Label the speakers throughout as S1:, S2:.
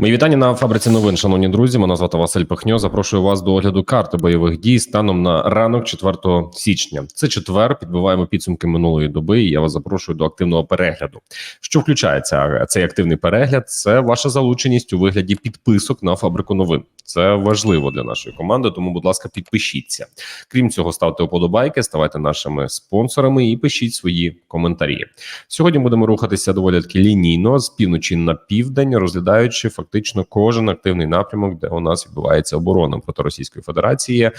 S1: Мої вітання на фабриці новин, шановні друзі. Мене звати Василь Пихньо. Запрошую вас до огляду карти бойових дій станом на ранок 4 січня. Це четвер. Підбиваємо підсумки минулої доби. і Я вас запрошую до активного перегляду. Що включається цей активний перегляд? Це ваша залученість у вигляді підписок на фабрику новин. Це важливо для нашої команди. Тому, будь ласка, підпишіться. Крім цього, ставте вподобайки, ставайте нашими спонсорами і пишіть свої коментарі. Сьогодні будемо рухатися доволі таки лінійно з півночі на південь, розглядаючи фактично кожен активний напрямок, де у нас відбувається оборона проти Російської Федерації.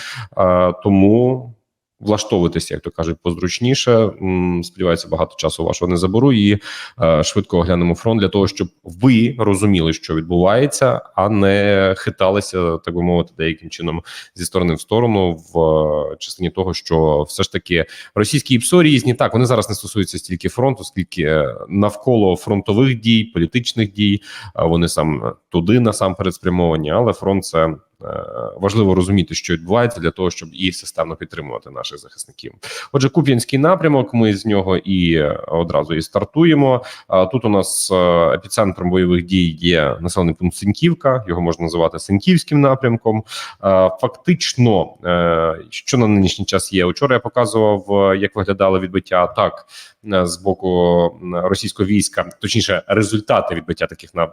S1: Тому влаштовуйтеся, як то кажуть, позручніше. Сподіваюся, багато часу вашого не заберу і е, швидко оглянемо фронт для того, щоб ви розуміли, що відбувається, а не хиталися, так би мовити, деяким чином зі сторони в сторону в е, частині того, що все ж таки російські ІПСО різні. Так вони зараз не стосуються стільки фронту, скільки навколо фронтових дій, політичних дій. е, Вони сам туди насамперед спрямовані, але фронт це. Е, Важливо розуміти, що відбувається для того, щоб і системно підтримувати наших захисників. Отже, Куп'янський напрямок. Ми з нього і е, одразу і стартуємо. Тут у нас е, епіцентром бойових дій є населений пункт Синьківка. Його можна називати Синьківським напрямком. Фактично, що на нинішній час є. Учора я показував, як виглядало відбиття атак е, з боку російського війська, точніше, результати відбиття таких на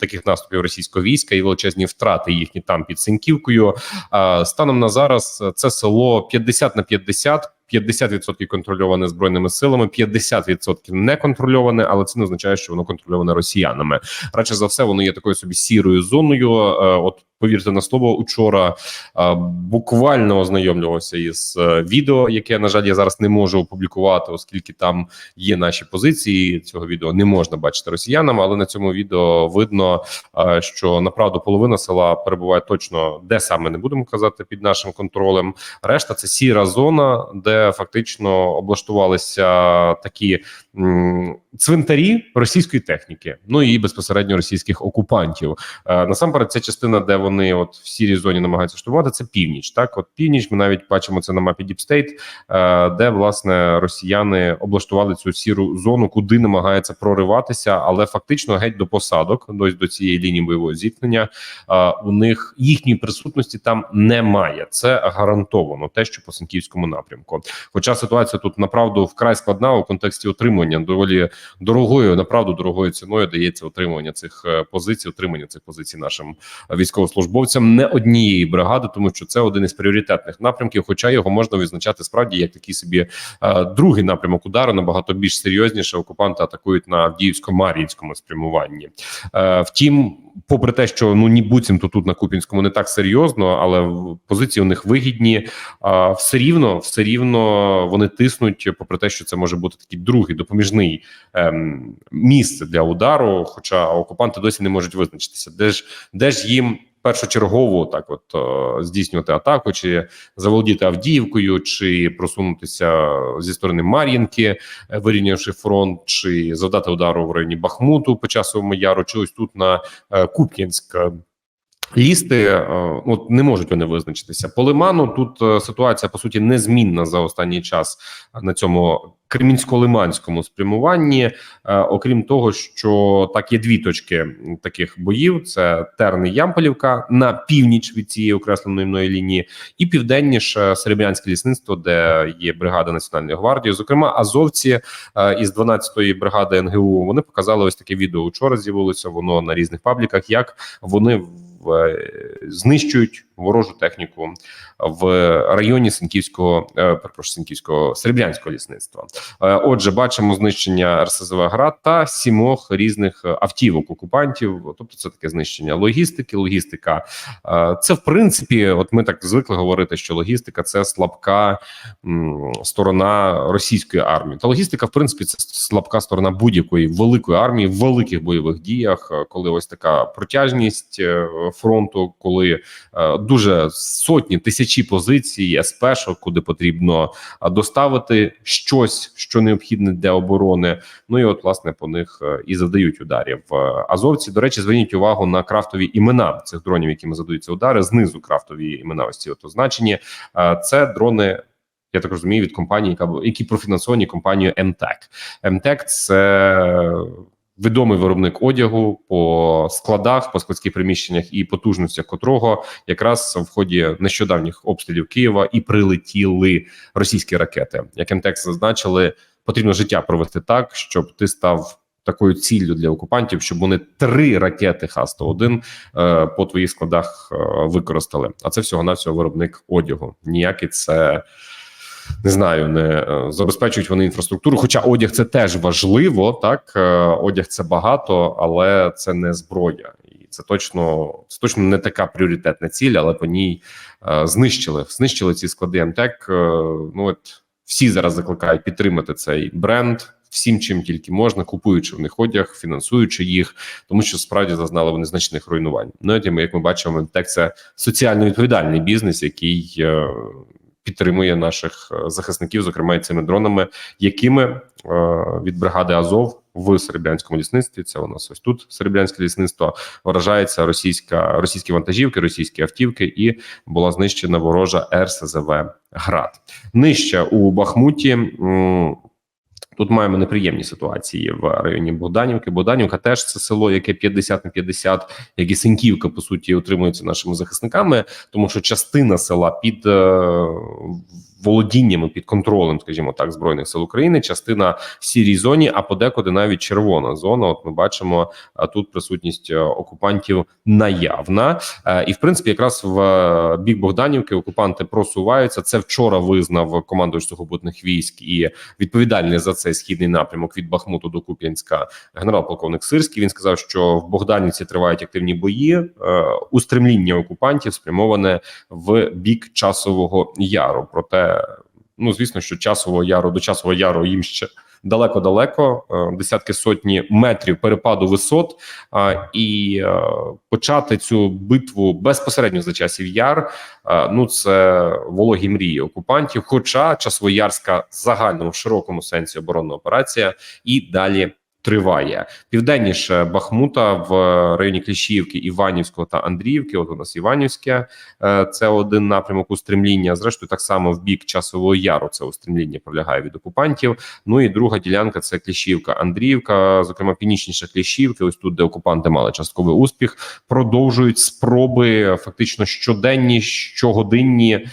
S1: таких наступів російського війська і величезні втрати їхні там під Синьківкою. А, Станом на зараз е, це село 50 на 50, 50% контрольоване збройними силами, 50% не контрольоване, але це не означає, що воно контрольоване росіянами. Радше за все, воно є такою собі сірою зоною. Е, От повірте на слово, учора е, буквально ознайомлювався із е, відео, яке на жаль я зараз не можу опублікувати, оскільки там є наші позиції. Цього відео не можна бачити росіянам, але на цьому відео видно, е, що направду половина села перебуває точно де саме не будемо казати під нашим контролем. Решта це сіра зона, де фактично облаштувалися такі цвинтарі російської техніки, ну і безпосередньо російських окупантів. Е, насамперед, ця частина, де вони от в сірій зоні намагаються штурмувати, це північ. Так, от північ, ми навіть бачимо це на мапі е, де власне росіяни облаштували цю сіру зону, куди намагаються прориватися, але фактично геть до посадок, до, до цієї лінії бойового зіткнення. е, у них їхньої присутності там немає. Це гарантовано те, що по Синківському напрямку. Хоча ситуація тут направду вкрай складна у контексті отримання доволі дорогою, направду дорогою ціною дається отримування цих е, позицій, отримання цих позицій нашим військовослужбовцям не однієї бригади, тому що це один із пріоритетних напрямків. Хоча його можна відзначати справді як такий собі е, другий напрямок удару, набагато більш серйозніше. Окупанти атакують на Авдіївсько-Мар'їнському спрямуванні. Е, втім, попри те, що ну ні буцімто тут на Купінському не так серйозно, але позиції у них вигідні. Все рівно, все рівно вони тиснуть, попри те, що це може бути такий другий допоміжний ем, місце для удару. Хоча окупанти досі не можуть визначитися, де ж де ж їм. Першочергово так, от е, здійснювати атаку, чи заволодіти Авдіївкою, чи просунутися зі сторони Мар'їнки, е, вирівнявши фронт, чи завдати удару в районі Бахмуту по часовому яру, чи ось тут на е, Куп'янськ. Лізти е, от не можуть вони визначитися. По лиману тут е, ситуація по суті незмінна за останній час на цьому кремінсько-лиманському спрямуванні. Е, Окрім того, що так є дві точки таких боїв: це Терни Ямполівка на північ від цієї окресленої мною лінії, і південніше Серебрянське лісництво, де є бригада Національної гвардії. Зокрема, азовці із 12-ї бригади НГУ вони показали ось таке відео. Учора з'явилося воно на різних пабліках. Як вони знищують ворожу техніку в районі Синківського, е, перепрошую, Синківського Серебрянського лісництва. Е, Отже, бачимо знищення РСЗВ град та сімох різних автівок окупантів. Тобто, це таке знищення логістики. Логістика е, це в принципі, от ми так звикли говорити, що логістика це слабка сторона російської армії. Та логістика, в принципі, це слабка сторона будь-якої великої армії в великих бойових діях, коли ось така протяжність фронту, коли дуже сотні тисячі позицій СПшок, куди потрібно доставити щось, що необхідне для оборони. Ну і от власне по них е, і завдають ударів. Е, Азовці, до речі, зверніть увагу на крафтові імена цих дронів, якими задаються удари. Знизу крафтові імена ось ці от означені. Е, Це дрони. Я так розумію від компанії, яка які профінансовані компанією МТЕК. МТЕК це відомий виробник одягу по складах, по складських приміщеннях і потужностях котрого якраз в ході нещодавніх обстрілів Києва і прилетіли російські ракети. Як МТЕК зазначили, потрібно життя провести так, щоб ти став. Такою ціллю для окупантів, щоб вони три ракети Х-101 е, по твоїх складах е, використали. А це всього навсього виробник одягу. Ніякий це не знаю, не е, забезпечують вони інфраструктуру. Хоча одяг це теж важливо, так е, одяг це багато, але це не зброя, це точно це точно не така пріоритетна ціль, але по ній е, знищили знищили ці склади МТЕК. Ну от всі зараз закликають підтримати цей бренд. Всім, чим тільки можна, купуючи в них одяг, фінансуючи їх, тому що справді зазнали вони значних руйнувань. Ну як ми бачимо, МТЕК це соціально відповідальний бізнес, який підтримує наших е, захисників, зокрема і цими дронами, якими е, від бригади Азов в серебрянському лісництві. Це у нас ось тут серебрянське лісництво вражається російська російські вантажівки, російські автівки, і була знищена ворожа РСЗВ ГРАД. Нижче у Бахмуті. Тут маємо неприємні ситуації в районі Богданівки. Богданівка теж це село, яке 50 на 50, як і Синьківка, по суті, утримується нашими захисниками, тому що частина села під е, володіннями, під контролем, скажімо так, збройних сил України, частина в сірій зоні, а подекуди навіть червона зона. От ми бачимо тут присутність е, окупантів наявна, Е, і в принципі, якраз в е, бік Богданівки окупанти просуваються. Це вчора визнав командувач сухопутних військ і відповідальний за цей східний напрямок від Бахмуту до Куп'янська, генерал-полковник Сирський. Він сказав, що в Богданівці тривають активні бої. Устремління окупантів спрямоване в бік часового яру. Проте, ну звісно, що часового яру до часового яру їм ще. Далеко-далеко, е, десятки сотні метрів перепаду висот, і е, почати цю битву безпосередньо за часів яр. е, Ну це вологі мрії окупантів. Хоча часовоярська загальному в широкому сенсі оборонна операція і далі. Триває південніше Бахмута в районі Кліщівки, Іванівського та Андріївки. От у нас Іванівське е, це один напрямок устремління. Зрештою, так само в бік часового яру це устремління пролягає від окупантів. Ну і друга ділянка це Кліщівка, Андріївка, зокрема північніше Кліщівки. Ось тут, де окупанти мали частковий успіх, продовжують спроби фактично щоденні, щогодинні, е,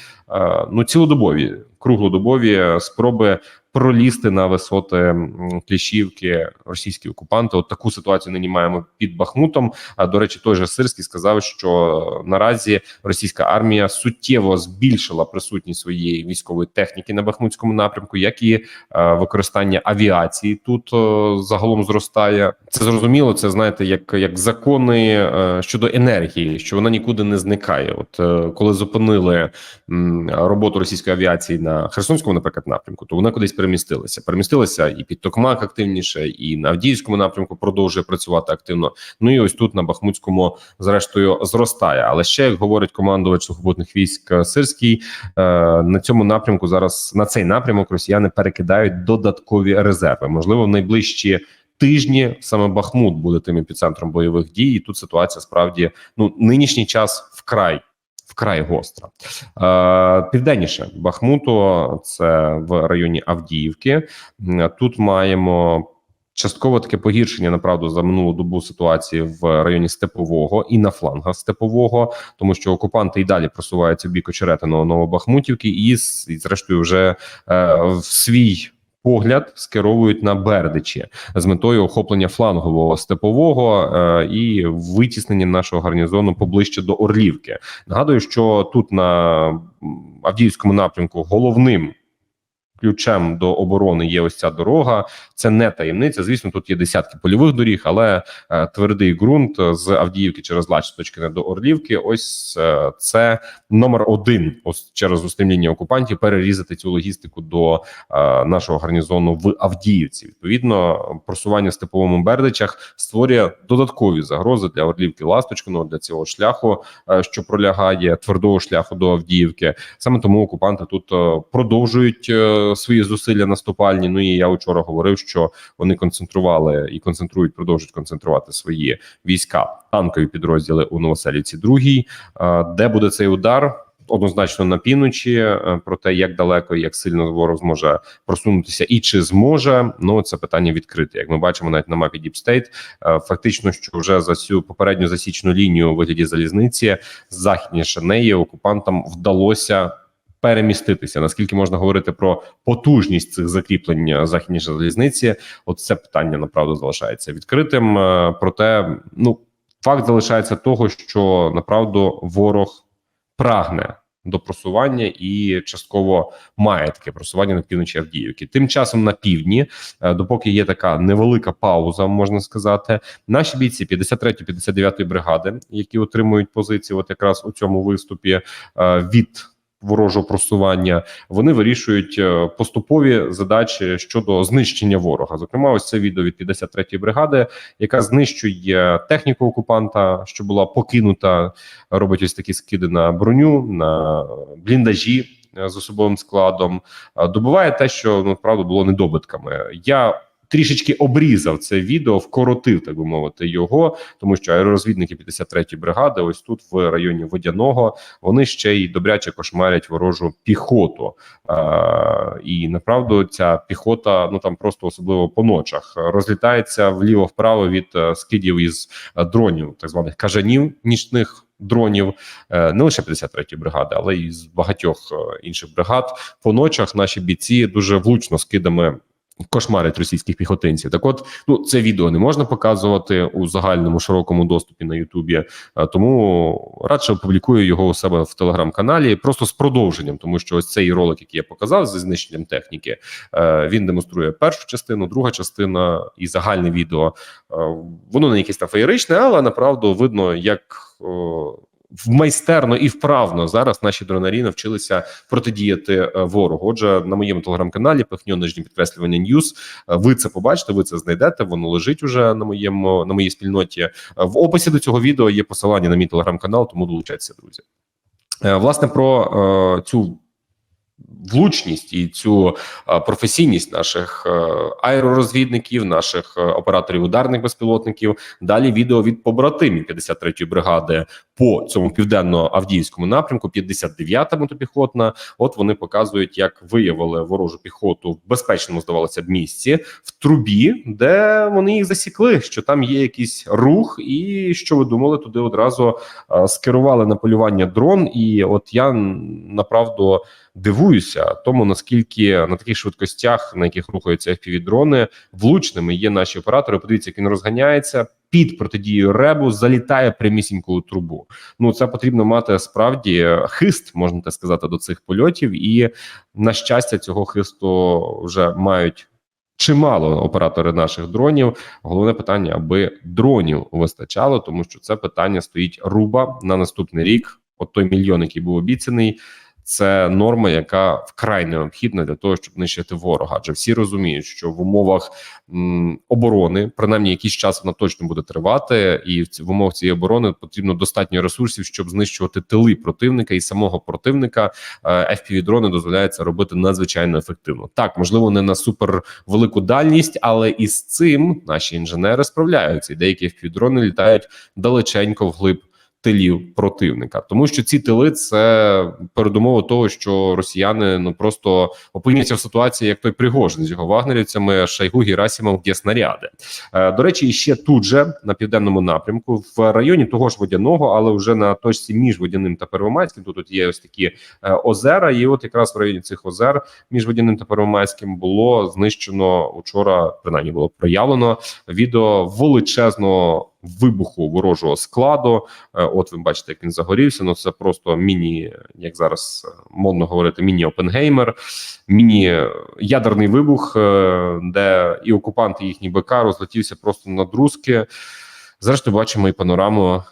S1: ну цілодобові, круглодобові спроби пролізти на висоти Кліщівки російські окупанти. От таку ситуацію нині маємо під Бахмутом. А до речі, той же Сирський сказав, що наразі російська армія суттєво збільшила присутність своєї військової техніки на Бахмутському напрямку, як і е, використання авіації тут е, загалом зростає. Це зрозуміло. Це знаєте, як, як закони е, щодо енергії, що вона нікуди не зникає. От е, коли зупинили роботу російської авіації на Херсонському, наприклад, напрямку, то вона кудись перемістилася. Перемістилася і під Токмак активніше, і на Авдіївському напрямку продовжує працювати активно. Ну і ось тут на Бахмутському, зрештою, зростає. Але ще як говорить командувач сухопутних військ е, Сирський, е, на цьому напрямку зараз на цей напрямок росіяни перекидають додаткові резерви. Можливо, в найближчі. Тижні саме Бахмут буде тим епіцентром бойових дій. І тут ситуація справді ну нинішній час вкрай вкрай гостра. Е, південніше Бахмуту, це в районі Авдіївки. Тут маємо. Частково таке погіршення направду за минулу добу ситуації в районі Степового і на флангах Степового, тому що окупанти і далі просуваються в бік очеретиного Новобахмутівки, і, зрештою вже е, в свій погляд скеровують на Бердичі з метою охоплення флангового степового е, і витіснення нашого гарнізону поближче до Орлівки. Нагадую, що тут на Авдіївському напрямку головним. Ключем до оборони є ось ця дорога. Це не таємниця. Звісно, тут є десятки польових доріг, але е, твердий ґрунт з Авдіївки через Лачточкине до Орлівки. Ось е, це номер один. Ось через устремління окупантів перерізати цю логістику до е, нашого гарнізону в Авдіївці. Відповідно, просування степовому Бердичах створює додаткові загрози для Орлівки Ласточкиного, для цього шляху, е, що пролягає твердого шляху до Авдіївки. Саме тому окупанти тут е, продовжують е, свої зусилля наступальні. Ну і я вчора говорив, що вони концентрували і концентрують, продовжують концентрувати свої війська, танкові підрозділи у Новоселівці. Другій, Е, де буде цей удар? однозначно на півночі е, про те, як далеко і як сильно ворог зможе просунутися, і чи зможе. Ну це питання відкрите. Як ми бачимо, навіть на мапі е, фактично, що вже за цю попередню засічну лінію у вигляді залізниці західніше неї окупантам вдалося. Переміститися наскільки можна говорити про потужність цих закріплень е, західніше залізниці? От це питання направду залишається відкритим. Е, Проте, ну факт залишається того, що направду ворог прагне до просування і частково має таке просування на півночі Авдіївки. Тим часом на півдні, е, допоки є така невелика пауза, можна сказати, наші бійці 53-59 бригади, які отримують позиції, от якраз у цьому виступі від ворожого просування, вони вирішують е, поступові задачі щодо знищення ворога. Зокрема, ось це відео від 53-ї бригади, яка знищує техніку окупанта, що була покинута, робить ось такі скиди на броню, на бліндажі е, з особовим складом. Е, Добуває те, що ну правда було недобитками. Я трішечки обрізав це відео, вкоротив, так би мовити, його, тому що аеророзвідники 53-ї бригади, ось тут в районі водяного, вони ще й добряче кошмарять ворожу піхоту. А, і направду ця піхота, ну там просто особливо по ночах, розлітається вліво-вправо від е, скидів із е, дронів, так званих кажанів нічних. Дронів е, не лише 53-ї бригади, але й з багатьох інших бригад. По ночах наші бійці дуже влучно скидами кошмарять російських піхотинців. Так, от ну це відео не можна показувати у загальному широкому доступі на Ютубі, тому радше опублікую його у себе в телеграм-каналі, просто з продовженням, тому що ось цей ролик, який я показав зі знищенням техніки, е, він демонструє першу частину, друга частина і загальне відео. Е, воно не якесь там феєричне, але направду видно, як. Майстерно і вправно зараз наші дронарі навчилися протидіяти е, ворогу. Отже, на моєму телеграм-каналі пихньо нижні підкреслювання Ньюс. Е, Ви це побачите, ви це знайдете. Воно лежить уже на моєму на моїй спільноті. Е, В описі до цього відео є посилання на мій телеграм-канал, тому долучайтеся, друзі. Власне, про цю влучність і цю професійність наших е, аеророзвідників, наших е, операторів ударних безпілотників. Далі відео від побратимів 53-ї бригади по цьому південно-авдіївському напрямку, 59-та мотопіхотна. От вони показують, як виявили ворожу піхоту в безпечному, здавалося б, місці в трубі, де вони їх засікли, що там є якийсь рух, і що ви думали, туди одразу е, скерували на полювання дрон. І от я направду дивуюся тому, наскільки на таких швидкостях, на яких рухаються fpv дрони влучними є наші оператори. Подивіться, як він розганяється. Під протидією ребу залітає прямісінько у трубу. Ну це потрібно мати справді хист, можна так сказати, до цих польотів. І на щастя, цього хисту вже мають чимало оператори наших дронів. Головне питання, аби дронів вистачало, тому що це питання стоїть руба на наступний рік. От той мільйон, який був обіцяний. Це норма, яка вкрай необхідна для того, щоб нищити ворога. Адже всі розуміють, що в умовах м, оборони, принаймні якийсь час вона точно буде тривати, і в, умовах цієї оборони потрібно достатньо ресурсів, щоб знищувати тили противника і самого противника. Е, fpv дрони дозволяють це робити надзвичайно ефективно. Так, можливо, не на супер велику дальність, але із цим наші інженери справляються. І деякі fpv дрони літають далеченько вглиб тилів противника, тому що ці тили це передумова того, що росіяни ну просто опиняться в ситуації, як той Пригожин з його вагнерівцями Шайгу Герасимов є снаряди. Е, до речі, і ще тут же на південному напрямку, в районі того ж водяного, але вже на точці між водяним та Первомайським. Тут, тут є ось такі е, озера, і от якраз в районі цих озер між водяним та Первомайським було знищено учора, принаймні було проявлено відео величезного вибуху ворожого складу. Е, От ви бачите, як він загорівся. Ну це просто міні, як зараз е, модно говорити, міні Опенгеймер, міні ядерний вибух, е, де і окупанти, і їхній БК розлетівся просто на друзки. Зрештою, бачимо і панораму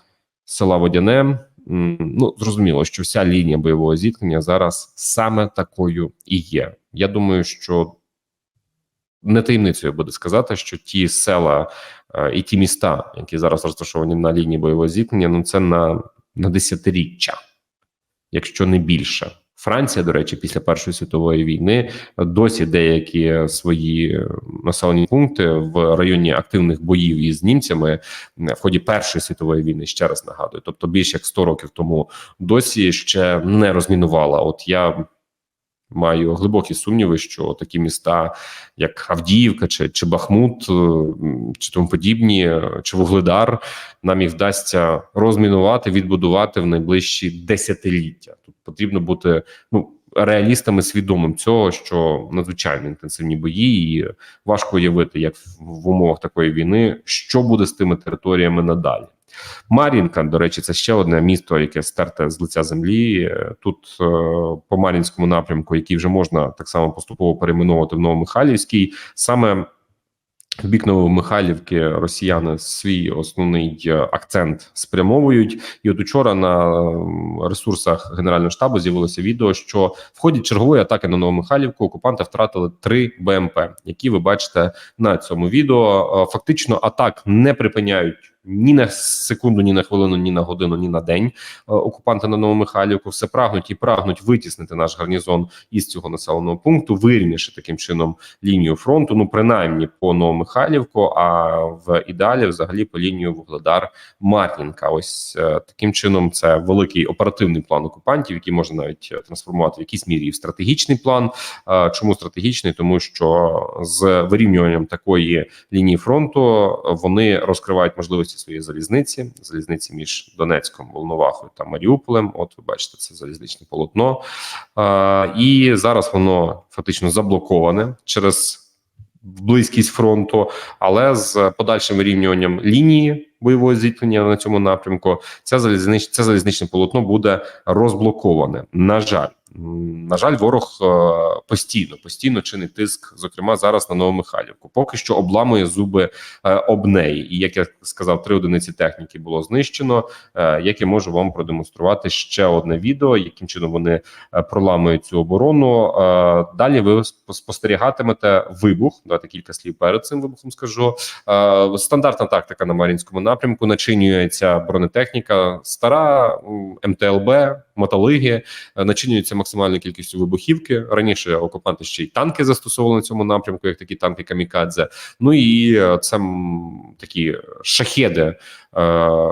S1: села Водяне. Ну зрозуміло, що вся лінія бойового зіткнення зараз саме такою і є. Я думаю, що не таємницею буде сказати, що ті села е, і ті міста, які зараз розташовані на лінії бойового зіткнення, ну це на, на десятиріччя, якщо не більше. Франція, до речі, після Першої світової війни досі деякі свої населені пункти в районі активних боїв із німцями в ході Першої світової війни ще раз нагадую. Тобто, більше як 100 років тому досі ще не розмінувала. От я маю глибокі сумніви, що такі міста, як Авдіївка, чи чи Бахмут, е, чи тому подібні, чи Вугледар, нам їх вдасться розмінувати, відбудувати в найближчі десятиліття. Тут потрібно бути ну. Реалістами свідомим цього, що надзвичайно інтенсивні бої, і важко уявити, як в умовах такої війни, що буде з тими територіями надалі. Мар'їнка, до речі, це ще одне місто, яке стерте з лиця землі. Тут е, по Мар'їнському напрямку, який вже можна так само поступово перейменовувати в Новомихайлівський, саме в бік Новомихайлівки росіяни свій основний е, акцент спрямовують. І от учора на ресурсах Генерального штабу з'явилося відео, що в ході чергової атаки на Новомихайлівку окупанти втратили три БМП, які ви бачите на цьому відео. Е, фактично атак не припиняють ні на секунду, ні на хвилину, ні на годину, ні на день. Е, окупанти на Новомихайлівку все прагнуть і прагнуть витіснити наш гарнізон із цього населеного пункту, вирівнявши таким чином лінію фронту. Ну принаймні по Новомихайлівку, а в ідеалі, взагалі, по лінію Вугледар Мар'їнка. Ось е, таким чином це великий оперативний план окупантів, який можна навіть трансформувати в якійсь мірі в стратегічний план. Е, чому стратегічний? Тому що з вирівнюванням такої лінії фронту вони розкривають можливості свої залізниці, залізниці між Донецьком, Волновахою та Маріуполем. От ви бачите, це залізничне полотно, а, і зараз воно фактично заблоковане через близькість фронту, але з подальшим вирівнюванням лінії бойового зіткнення на цьому напрямку, ця залізнич, це залізничне полотно буде розблоковане. На жаль. На жаль, ворог е, постійно постійно чинить тиск, зокрема зараз на Новомихайлівку. Поки що обламує зуби е, об неї. І як я сказав, три одиниці техніки було знищено. Е, як я можу вам продемонструвати ще одне відео, яким чином вони проламують цю оборону. Далі ви спостерігатимете вибух. Давайте кілька слів перед цим вибухом. Скажу стандартна тактика на Мар'їнському напрямку. Начинюється бронетехніка, стара МТЛБ, мотолиги, начинюється максимальною кількістю вибухівки. Раніше окупанти ще й танки застосовували на цьому напрямку, як такі танки камікадзе. Ну і е, це такі шахеди, е,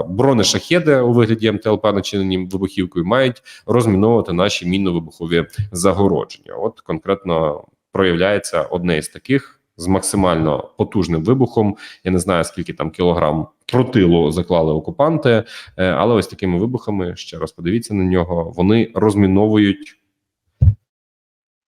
S1: бронешахеди у вигляді МТЛП, начинені вибухівкою, мають розміновувати наші мінно-вибухові загородження. От конкретно проявляється одне із таких. З максимально потужним вибухом, я не знаю скільки там кілограм тротилу заклали окупанти, е, але ось такими вибухами ще раз подивіться на нього. Вони розміновують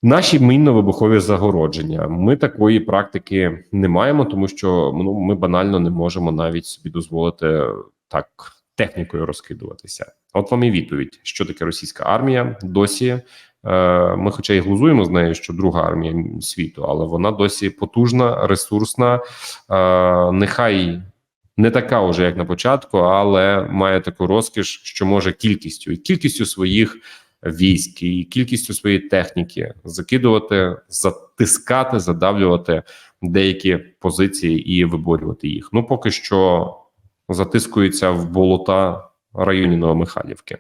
S1: наші мінно-вибухові загородження. Ми такої практики не маємо, тому що ну ми банально не можемо навіть собі дозволити так технікою розкидуватися. От вам і відповідь, що таке російська армія досі. Е, ми, хоча й глузуємо з нею, що друга армія світу, але вона досі потужна, ресурсна. Е, нехай не така вже як на початку, але має таку розкіш, що може кількістю і кількістю своїх військ і кількістю своєї техніки закидувати, затискати, задавлювати деякі позиції і виборювати їх. Ну поки що затискується в болота районі Новомихайлівки.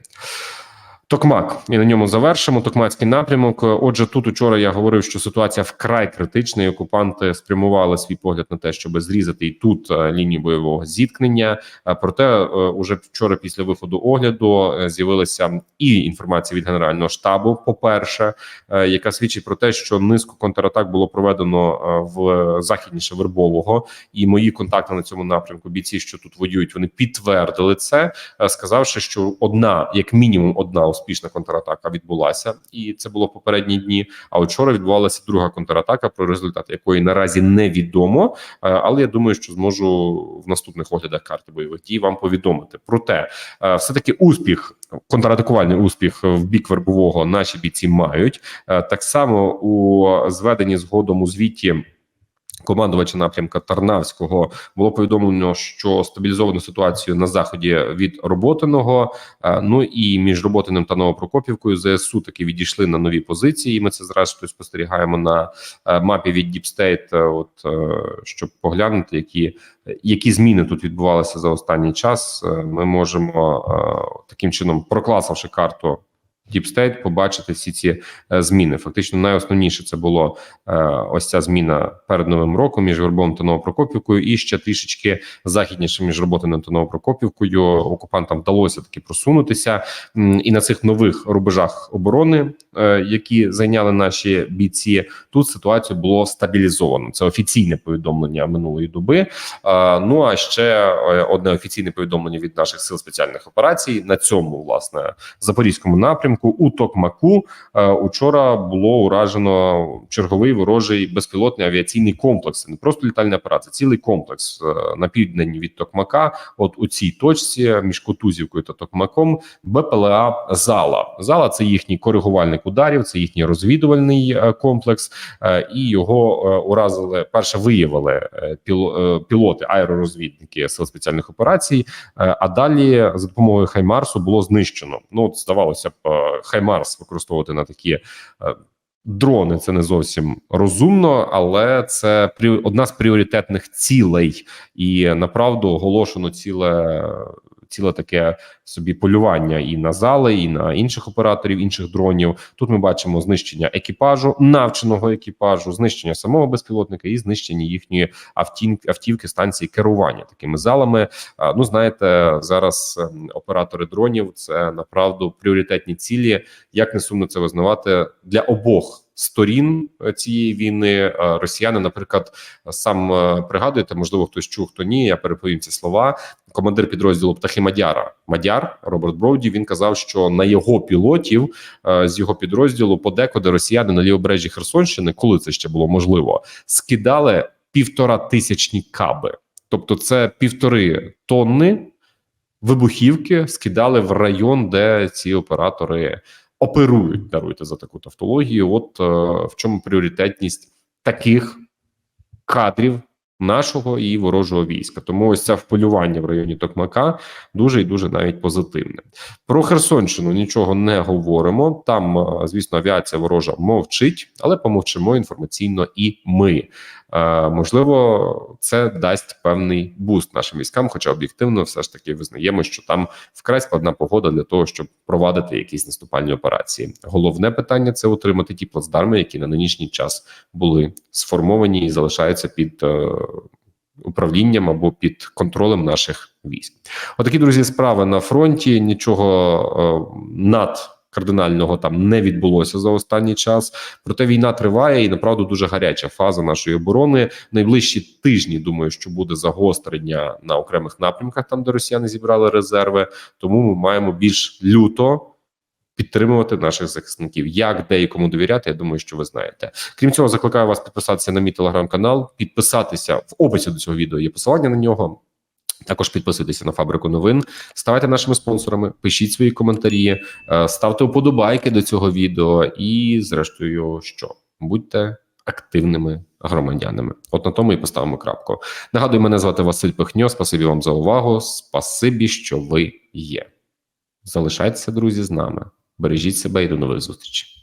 S1: Токмак, і на ньому завершимо. Токмацький напрямок. Отже, тут учора я говорив, що ситуація вкрай критична. і Окупанти спрямували свій погляд на те, щоб зрізати і тут е, лінію бойового зіткнення. Е, проте, е, уже вчора, після виходу огляду, з'явилася і інформація від генерального штабу. По перше, яка свідчить про те, що низку контратак було проведено в західніше Вербового, і мої контакти на цьому напрямку бійці, що тут воюють, вони підтвердили це, сказавши, що одна, як мінімум, одна успішна контратака відбулася, і це було попередні дні. А вчора відбувалася друга контратака, про результат якої наразі невідомо. Е, але я думаю, що зможу в наступних оглядах карти бойових дій вам повідомити. Проте все таки успіх, контратакувальний успіх в бік вербового наші бійці мають е, так само у зведенні згодом у звіті командувача напрямка Тарнавського було повідомлено, що стабілізовану ситуацію на заході від роботиного. Е, ну і між роботиним та Новопрокопівкою ЗСУ таки відійшли на нові позиції. Ми це зрештою спостерігаємо на е, мапі від Діпстейт. От е, щоб поглянути, які які зміни тут відбувалися за останній час. Ми можемо таким чином прокласавши карту Діпстейт побачити всі ці е, зміни. Фактично, найосновніше це було е, ось ця зміна перед новим роком між Вербом та Новопрокопівкою, і ще трішечки західніше між Роботиним та Новопрокопівкою. Окупантам вдалося таки просунутися, і на цих нових рубежах оборони, е, які зайняли наші бійці, тут ситуацію було стабілізовано. Це офіційне повідомлення минулої доби. Ну а ще одне офіційне повідомлення від наших сил спеціальних операцій на цьому власне запорізькому напрямку у Токмаку. е, Учора було уражено черговий ворожий безпілотний авіаційний комплекс. Не просто літальний апарат, це цілий комплекс е, на південь від Токмака. От у цій точці між Кутузівкою та Токмаком БПЛА Зала. Зала це їхній коригувальник ударів, це їхній розвідувальний е, комплекс, і його уразили. Перше виявили пілоти, аеророзвідники сил спеціальних операцій. А далі за допомогою Хаймарсу було знищено. Ну от здавалося б, Хаймарс використовувати на такі. е, Дрони це не зовсім розумно, але це одна з пріоритетних цілей, і направду оголошено ціле ціле таке собі полювання і на зали, і на інших операторів, інших дронів. Тут ми бачимо знищення екіпажу, навченого екіпажу, знищення самого безпілотника і знищення їхньої автівки, автівки станції керування такими залами. Ну знаєте, зараз ем, оператори дронів це направду пріоритетні цілі. Як не сумно це визнавати для обох. Сторін цієї війни Е, росіяни, наприклад, сам е, пригадуєте, можливо, хтось чув, хто ні. Я переповім ці слова. Командир підрозділу птахи Мадяра Мадяр Роберт Броуді. Він казав, що на його пілотів е, з його підрозділу подекуди росіяни на лівобережжі Херсонщини, коли це ще було можливо, скидали півтора тисячні каби, тобто це півтори тонни вибухівки скидали в район, де ці оператори оперують. Даруйте за таку тавтологію. От е, в чому пріоритетність таких кадрів нашого і ворожого війська. Тому ось це вполювання в районі Токмака дуже і дуже навіть позитивне. Про Херсонщину нічого не говоримо. Там, е, звісно, авіація ворожа мовчить, але помовчимо інформаційно і ми. Е, Можливо, це дасть певний буст нашим військам, хоча об'єктивно, все ж таки визнаємо, що там вкрай складна погода для того, щоб провадити якісь наступальні операції. Головне питання це утримати ті плацдарми, які на нинішній час були сформовані і залишаються під е, управлінням або під контролем наших військ. Отакі друзі, справи на фронті. Нічого е, над. Кардинального там не відбулося за останній час, проте війна триває і направду дуже гаряча фаза нашої оборони. Найближчі тижні думаю, що буде загострення на окремих напрямках, там де росіяни зібрали резерви. Тому ми маємо більш люто підтримувати наших захисників. Як де і кому довіряти, я думаю, що ви знаєте. Крім цього, закликаю вас підписатися на мій телеграм-канал, підписатися в описі до цього відео. Є посилання на нього. Також підписуйтеся на фабрику новин, ставайте нашими спонсорами, пишіть свої коментарі, е, ставте вподобайки до цього відео, і, зрештою, що будьте активними громадянами. От на тому і поставимо крапку. Нагадую, мене звати Василь Пихньо. Спасибі вам за увагу. Спасибі, що ви є. Залишайтеся, друзі, з нами. Бережіть себе і до нових зустрічей.